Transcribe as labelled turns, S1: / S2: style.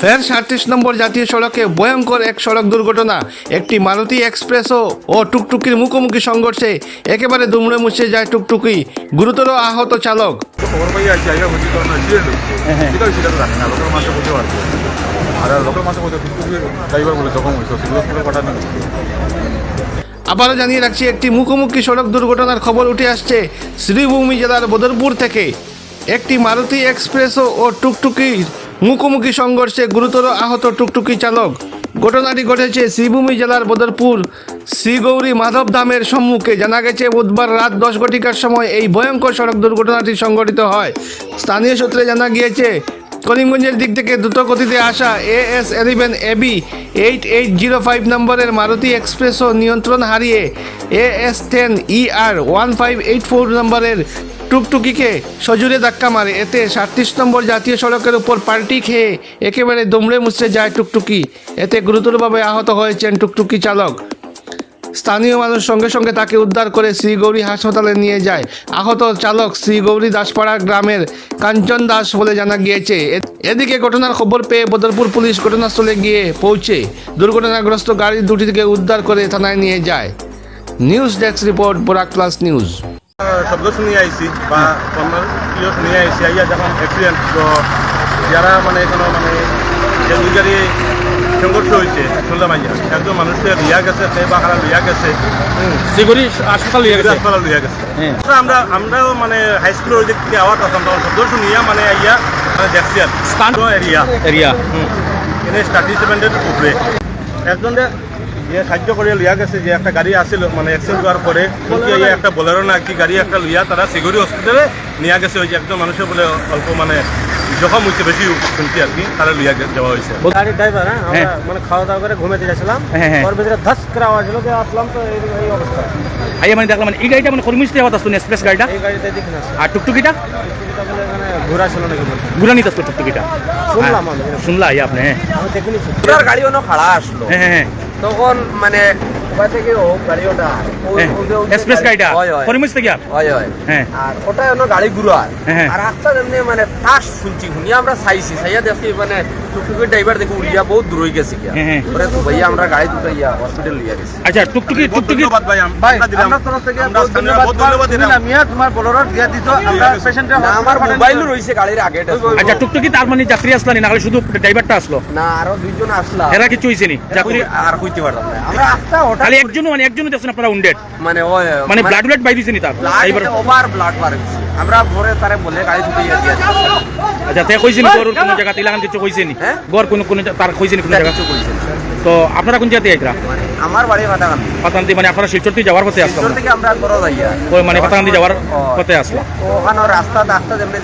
S1: ফের সাঁত্রিশ নম্বর জাতীয় সড়কে ভয়ঙ্কর এক সড়ক দুর্ঘটনা। একটি মারুতি এক্সপ্রেসও ও টুকটুকির মুখোমুখি সংঘর্ষে একেবারে দুমড়ে মুছে যায় টুকটুকি। গুরুতর আহত চালক। আবারও জানিয়ে রাখছি একটি মুখোমুখি সড়ক দুর্ঘটনার খবর উঠে আসছে শ্রীভূমি জেলার বদরপুর থেকে। একটি মারুতি এক্সপ্রেসও ও টুকটুকির মুখোমুখি সংঘর্ষে গুরুতর আহত টুকটুকি চালক। ঘটনাটি ঘটেছে শ্রীভূমি জেলার বদরপুর, শ্রীগৌরী মাধব ধামের সম্মুখে। জানা গেছে, বুধবার রাত দশ ঘটিকার সময় এই ভয়ঙ্কর সড়ক দুর্ঘটনাটি সংঘটিত হয়। স্থানীয় সূত্রে জানা গিয়েছে, করিমগঞ্জের দিক থেকে দ্রুত গতিতে আসা A S eleven A B eight eight zero five নম্বরের মারুতি এক্সপ্রেসও নিয়ন্ত্রণ হারিয়ে A S ten E R one five eight four নম্বরের টুকটুকিকে সজুরে ধাক্কা মারে। এতে সাতত্রিশ নম্বর জাতীয় সড়কের উপর পাল্টি খেয়ে একেবারে দুমড়ে মুচড়ে যায় টুকটুকি। এতে গুরুতরভাবে আহত হয়েছেন টুকটুকি চালক। স্থানীয় মানুষ সঙ্গে সঙ্গে তাকে উদ্ধার করে শ্রীগৌরী হাসপাতালে নিয়ে যায়। আহত চালক শ্রীগৌরী দাসপাড়া গ্রামের কাঞ্চন দাস বলে জানা গিয়েছে। এদিকে ঘটনার খবর পেয়ে বদরপুর পুলিশ ঘটনাস্থলে গিয়ে পৌঁছে দুর্ঘটনাগ্রস্ত গাড়ি দুটিকে উদ্ধার করে থানায় নিয়ে যায়। News desk report, Borak plus news.
S2: শব্দ শুনে আইছি বা ফোনের ইয়ে শুনে আইছি আইয়া যখন অ্যাক্সিডেন্ট তো যারা মানে এখানে মানে যে দুই গাড়ি সংঘর্ষ হয়েছে শুনলাম আইয়া একজন মানুষকে লিয়া গেছে সে বা খারাপ লিয়া গেছে
S3: সিগুড়ি হাসপাতাল নিয়ে গেছে।
S2: হাসপাতাল লিয়া গেছে। আমরা আমরাও মানে হাই স্কুলের ওই দিক থেকে আওয়াজ আসলাম তখন শব্দ শুনিয়া মানে আইয়া মানে দেখছি আর
S3: স্থান
S2: এরিয়া
S3: এরিয়া
S2: এনে স্টাডি সেভেন্টের উপরে একজনে যে সাহায্য করে লিয়া গেছে যে একটা গাড়ি আসছিল মানে অ্যাক্সিডেন্ট হওয়ার পরে এই একটা বোলেরো না কি গাড়ি একটা লিয়া তারা সিগুড়ি হসপিটালে নিয়ে গেছে। ওই যে একজন মানুষের বলে অল্প মানে জখম হয়েছে বেশি শুনছি আর কি তারা লিয়া গে- যাওয়া হয়েছে
S4: গাড়ির ড্রাইভার হ্যাঁ
S3: হ্যাঁ।
S4: মানে খাওয়া দাওয়া করে ঘুমাতে যাচ্ছিলাম
S3: হ্যাঁ, হ্যাঁ।
S4: ওর ভিতরে ধস করে আওয়াজ হলো যে আসলাম তো এই অবস্থা।
S3: আইয়া মানে দেখলাম মানে এই গাড়িটা মানে আওয়াজ আসতো এক্সপ্রেস গাড়িটা?
S4: এই গাড়িতে দেখি না
S3: আর টুকটুকিটা?
S4: মানে ঘোরা বলছে
S3: আসতো টুকটুকিটা
S4: শুনলাম
S3: হ্যাঁ, শুনলা আইয়া আপনি হ্যাঁ।
S5: ওনার গাড়ি অন্য খাড়া আসলো।
S3: হ্যাঁ হ্যাঁ হ্যাঁ।
S5: তখন মানে ওখান থেকে ও গাড়ি ওটা ও-
S3: হ্যাঁ
S5: ওই যে- ওই যে
S3: এক্সপ্রেস গাড়িটা
S5: হয় হয়।
S3: কর্মীস্ত্রী কি আর?
S5: হয় হয়।
S3: হ্যাঁ।
S5: আর ওটা অন্য গাড়ি ঘুরার।
S3: হ্যাঁ।
S5: আর রাস্তা এমনি মানে টাস শুনছি শুনি আমরা চাইছি। চাইয়া দেখি মানে টুকটুকির ড্রাইভার দেখি উড়িয়া বহুত দূর হয়ে গেছে কি। পরে তো ভাইয়া আমরা গাড়ি দুটো ইয়া হসপিটাল লিয়ে গেছি।
S3: আচ্ছা টুকটুকি টুকটুকি
S2: ধন্যবাদ ভাই আমরা দিলাম।
S4: আমরা তরফ থেকে
S2: আমরা
S4: বহুত
S2: স্থানীয়
S4: ধন্যবাদ
S2: ধন্যবাদ দিলাম
S4: দিলাম। মিয়া তোমার বোলেরো দিয়া দিছো আমরা পেশেন্টের
S5: না আমার মোবাইলও রয়েছে গাড়ির আগে
S3: আচ্ছা টুকটুকি তার মানে যাত্রী আসলো না নাহলে শুধু ড্রাইভারটা আসলো?
S5: না আরও দুইজন আসলো।
S3: এরা কিছু হইছে নি? যাত্রী
S5: আর হইতে পারলাম না। আমরা আস্তা হঠাৎ
S3: খালি একজন মানে একজনই দেখছেন আপনারা উন্ডেড
S5: মানে ওই
S3: মানে ব্লাড ব্লাড বাই দিছে নি তার?
S5: ড্রাইভার ওভার ব্লাড বার হয়েছে। আমরা ভোরে তারে বলে গাড়ি ইয়ে
S3: আচ্ছা তে কইছেন গরুর কোন জায়গা তিলাগান কিছু কইছে নি
S5: হ্যাঁ?
S3: গর কোন কোন তার কইছেন কোন জায়গা?
S5: কিছু বলছেন
S3: তো আপনারা কোন জায়গাতে আইরা
S5: মানে আমার বাড়ি
S3: মানে আপনারা শিলচরতে যাওয়ার পথে আসলাম
S5: শিলচর থেকে আমরা যাইয়া।
S3: ওই মানে যাওয়ার পথে আসলাম।
S5: ওখানে রাস্তা রাস্তা যেমনি